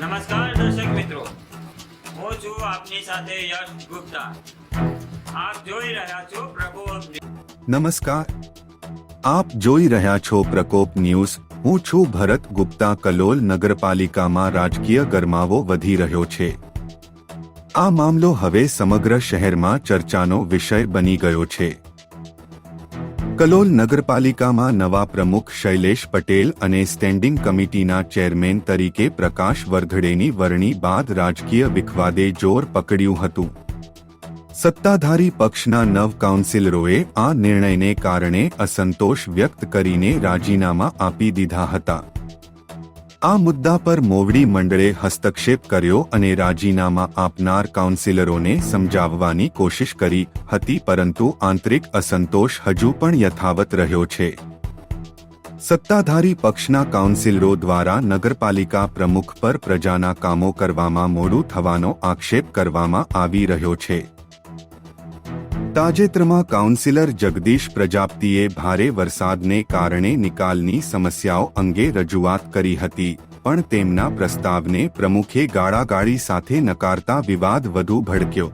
નમસ્કાર દર્શક મિત્રો. હું છું આપની સાથે યશ ગુપ્તા. આપ જોઈ રહ્યા છો પ્રકોપ નમસ્કાર. આપ જોઈ રહ્યા છો પ્રકોપ ન્યૂઝ. હું છું ભરત ગુપ્તા. કલોલ નગરપાલિકામાં રાજકીય ગરમાવો વધી રહ્યો છે. આ મામલો હવે સમગ્ર શહેરમાં ચર્ચાનો વિષય બની ગયો છે. કલોલ નગરપાલિકામાં નવા પ્રમુખ શૈલેષ પટેલ અને સ્ટેન્ડિંગ કમિટીના ચેરમેન તરીકે પ્રકાશ વરઘડેની વરણી બાદ રાજકીય વિખવાદે જોર પકડ્યું હતું. સત્તાધારી પક્ષના નવ કાઉન્સિલરોએ આ નિર્ણયને કારણે અસંતોષ વ્યક્ત કરીને રાજીનામા આપી દીધા હતા. આ મુદ્દા પર મોવડી મંડળે હસ્તક્ષેપ કર્યો અને રાજીનામા આપનાર કાઉન્સિલરોને સમજાવવાની કોશિશ કરી હતી, પરંતુ આંતરિક અસંતોષ હજુ પણ યથાવત રહ્યો છે. સત્તાધારી પક્ષના કાઉન્સિલરો દ્વારા નગરપાલિકા પ્રમુખ પર પ્રજાના કામો કરવામાં મોડું થવાનો આક્ષેપ કરવામાં આવી રહ્યો છે. તાજેતરમાં કાઉન્સિલર જગદીશ પ્રજાપતિએ ભારે વરસાદને કારણે નિકાલની સમસ્યાઓ અંગે રજૂઆત કરી હતી, પણ તેમના પ્રસ્તાવને પ્રમુખે ગાળાગાળી સાથે નકારતા વિવાદ વધુ ભડક્યો.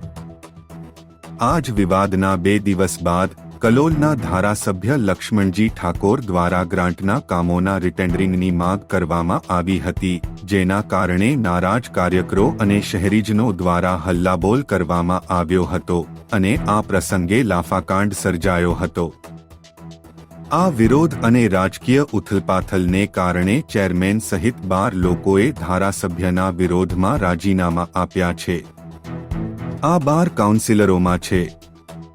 આજ વિવાદના બે દિવસ બાદ, કલોલના ધારાસભ્ય લક્ષ્મણજી ઠાકોર દ્વારા ગ્રાન્ટના કામોના રિટેન્ડરિંગની માંગ કરવામાં આવી હતી. જેના કારણે નારાજ કાર્યકરો અને શહેરીજનો દ્વારા હલ્લાબોલ કરવામાં આવ્યો હતો અને આ પ્રસંગે લાફાકાંડ સર્જાયો હતો. આ વિરોધ અને રાજકીય ઉથલપાથલને કારણે ચેરમેન સહિત બાર લોકોએ ધારાસભ્યના વિરોધમાં રાજીનામા આપ્યા છે. આ બાર કાઉન્સિલરોમાં છે.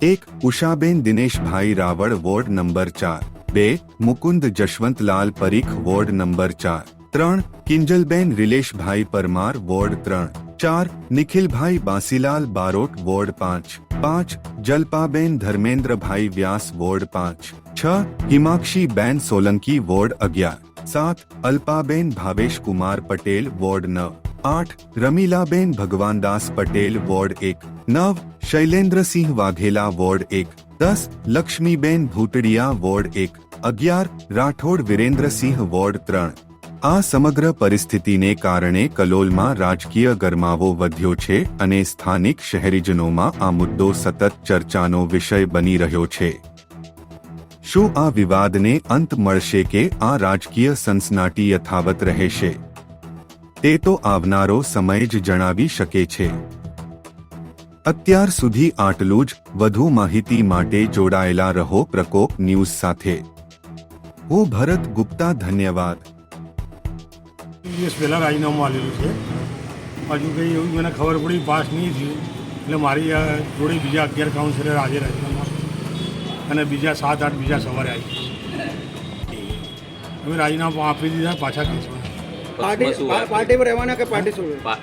એક, ઉષાબેન દિનેશભાઈ રાવળ વોર્ડ નંબર ચાર. બે, મુકુંદ જશવંતલાલ પરીખ વોર્ડ નંબર ચાર. ત્રણ, કિંજલબેન રિલેશભાઈ પરમાર, વોર્ડ ત્રણ. ચાર, નિખિલભાઈ બાસીલાલ બારોટ, વોર્ડ પાંચ. પાંચ, જલપાબેન ધર્મેન્દ્રભાઈ વ્યાસ, વોર્ડ પાંચ. છ, હિમાક્ષીબેન સોલંકી, વોર્ડ અગિયાર. સાત, અલ્પાબેન ભાવેશ કુમાર પટેલ, વોર્ડ નવ. આઠ, રમીલાબેન ભગવાનદાસ પટેલ, વોર્ડ એક. નવ, શૈલેન્દ્રસિંહ વાઘેલા, વોર્ડ એક. દસ, લક્ષ્મીબેન ભૂતડિયા, વોર્ડ એક. અગિયાર, રાઠોડ વિરેન્દ્રસિંહ, વોર્ડ ત્રણ. આ સમગ્ર પરિસ્થિતિને કારણે કલોલમાં રાજકીય ગરમાવો વધ્યો છે અને સ્થાનિક શહેરીજનોમાં આ મુદ્દો સતત ચર્ચાનો વિષય બની રહ્યો છે. શું આ વિવાદને અંત મળશે કે આ રાજકીય સનસનાટી યથાવત રહેશે? તે તો આવનારો સમય જ જણાવી શકે છે. અત્યાર સુધી આટલું જ. વધુ માહિતી માટે જોડાયેલા રહો પ્રકોપ ન્યૂઝ સાથે. હું ભરત ગુપ્તા, ધન્યવાદ. દિવસ પહેલાં રાજીનામું આવેલું છે. હજુ કંઈ એવું મને ખબર પડી પાસ નહીં થયું. એટલે મારી જોડે બીજા અગિયાર કાઉન્સિલર આજે રાજીનામા અને બીજા સાત આઠ બીજા સવારે આવી અમે રાજીનામું આપી દીધા પાછા વાત? પાર્ટીમાં રહેવાના કે પાર્ટી છોડવા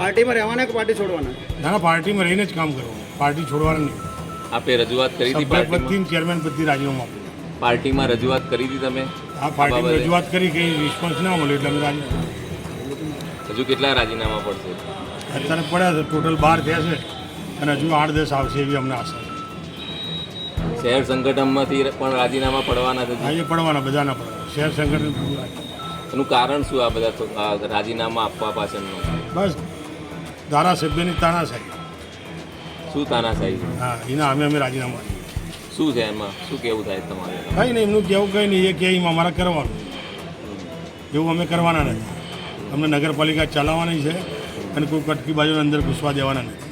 પાર્ટીમાં રહેવાના કે પાર્ટી છોડવાના? ના ના પાર્ટીમાં રહીને જ કામ કરવાનું. પાર્ટી છોડવાનું નહીં. આપે રજૂઆત કરી હતી ચેરમેન પદથી રાજીનામું આપ્યું. પાર્ટીમાં રજૂઆત કરી હતી તમે? આ પાર્ટીમાં રજૂઆત કરી કંઈ રિસ્પોન્સ ના મળ્યો એટલે અમે રાજીનામું હજુ કેટલા રાજીનામા પડશે? અત્યારે પડ્યા છે ટોટલ બાર થયા છે અને હજુ આઠ દસ આવશે એવી અમને આશા છે. શહેર સંગઠનમાંથી પણ રાજીનામા પડવાના છે? હા પડવાના બધાના પડવાના. શહેર સંગઠન એનું કારણ શું આ બધા રાજીનામા આપવા પાછળનું? બસ ધારાસભ્યની તાનાશાહી. શું તાનાશાહી? હા એના અમે અમે રાજીનામા. શું છે એમાં? શું કેવું થાય તમારે? કંઈ નહીં, એમનું કેવું કંઈ નહીં, એ કે એમાં અમારે કરવાનું. એવું અમે કરવાના નથી. અમને નગરપાલિકા ચલાવવાની છે અને કોઈ કટકી બાજુની અંદર ઘૂસવા દેવાના નથી.